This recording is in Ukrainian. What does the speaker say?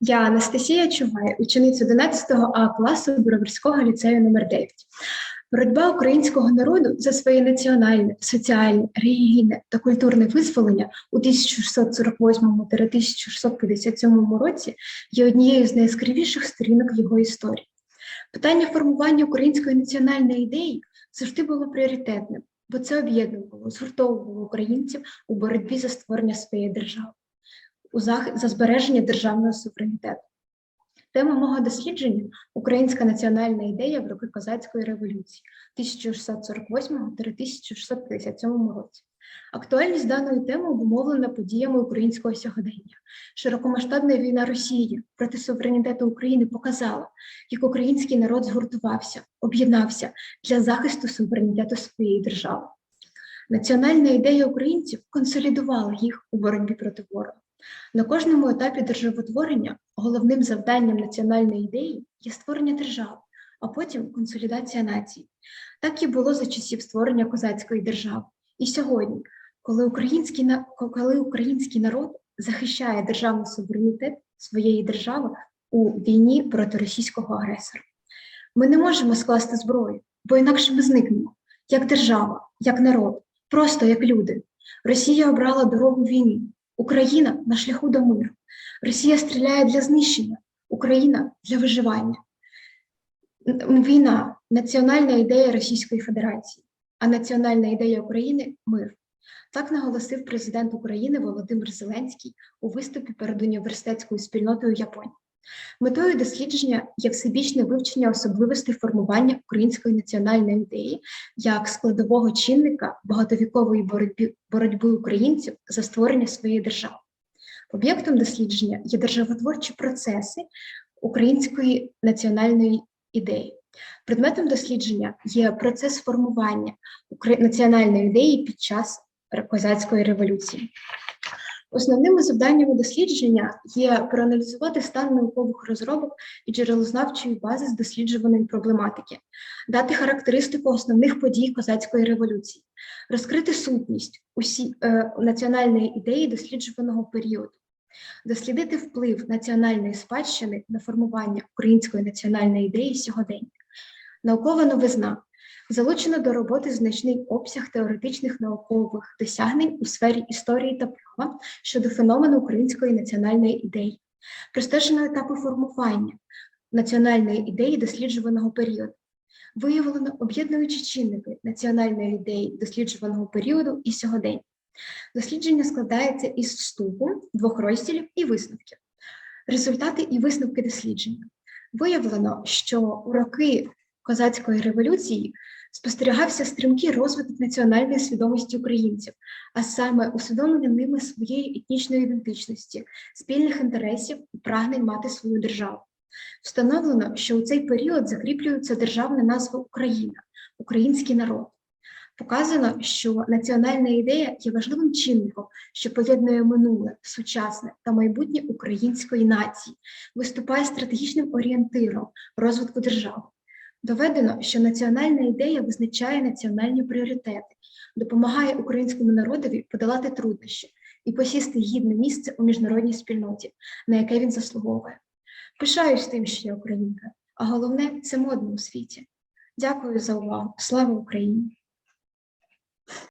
Я Анастасія Чугай, учениця 11 А класу Броварського ліцею номер 9 Боротьба українського народу за своє національне, соціальне, релігійне та культурне визволення у 1648-1657 році є однією з найяскравіших сторінок його історії. Питання формування української національної ідеї завжди було пріоритетним, бо це об'єднувало, згуртовувало українців у боротьбі за створення своєї держави у захист за збереження державного суверенітету. Тема мого дослідження українська національна ідея в роки козацької революції 1648-1657 році. Актуальність даної теми обумовлена подіями українського сьогодення. Широкомасштабна війна Росії проти суверенітету України показала, як український народ згуртувався, об'єднався для захисту суверенітету своєї держави. Національна ідея українців консолідувала їх у боротьбі проти ворога. На кожному етапі державотворення головним завданням національної ідеї є створення держави, а потім консолідація нації. Так і було за часів створення козацької держави. І сьогодні, коли український, коли український народ захищає державний суверенітет своєї держави у війні проти російського агресора, ми не можемо скласти зброю, бо інакше ми зникнемо як держава, як народ, просто як люди. Росія обрала дорогу війни. Україна на шляху до миру. Росія стріляє для знищення, Україна для виживання. Війна національна ідея Російської Федерації, а національна ідея України мир. Так наголосив президент України Володимир Зеленський у виступі перед університетською спільнотою Японії. Метою дослідження є всебічне вивчення особливостей формування української національної ідеї як складового чинника багатовікової боротьби, боротьби українців за створення своєї держави. Об'єктом дослідження є державотворчі процеси української національної ідеї. Предметом дослідження є процес формування національної ідеї під час козацької революції. Основними завданнями дослідження є проаналізувати стан наукових розробок і джерелознавчої бази з досліджуваної проблематики, дати характеристику основних подій козацької революції, розкрити сутність усі, е, національної ідеї досліджуваного періоду, дослідити вплив національної спадщини на формування української національної ідеї сьогодення, наукова новизна. Залучено до роботи значний обсяг теоретичних наукових досягнень у сфері історії та права щодо феномену української національної ідеї, простежено етапи формування національної ідеї досліджуваного періоду, виявлено об'єднуючі чинники національної ідеї досліджуваного періоду і сьогодення. Дослідження складається із вступу, двох розділів і висновків. Результати і висновки дослідження. Виявлено, що у роки козацької революції спостерігався стрімкий розвиток національної свідомості українців, а саме усвідомлення ними своєї етнічної ідентичності, спільних інтересів і прагнень мати свою державу. Встановлено, що у цей період закріплюється державна назва Україна, український народ. Показано, що національна ідея є важливим чинником, що поєднує минуле, сучасне та майбутнє української нації, виступає стратегічним орієнтиром розвитку держави. Доведено, що національна ідея визначає національні пріоритети, допомагає українському народові подолати труднощі і посісти гідне місце у міжнародній спільноті, на яке він заслуговує. Пишаюсь тим, що я українка, а головне це модно у світі. Дякую за увагу. Слава Україні!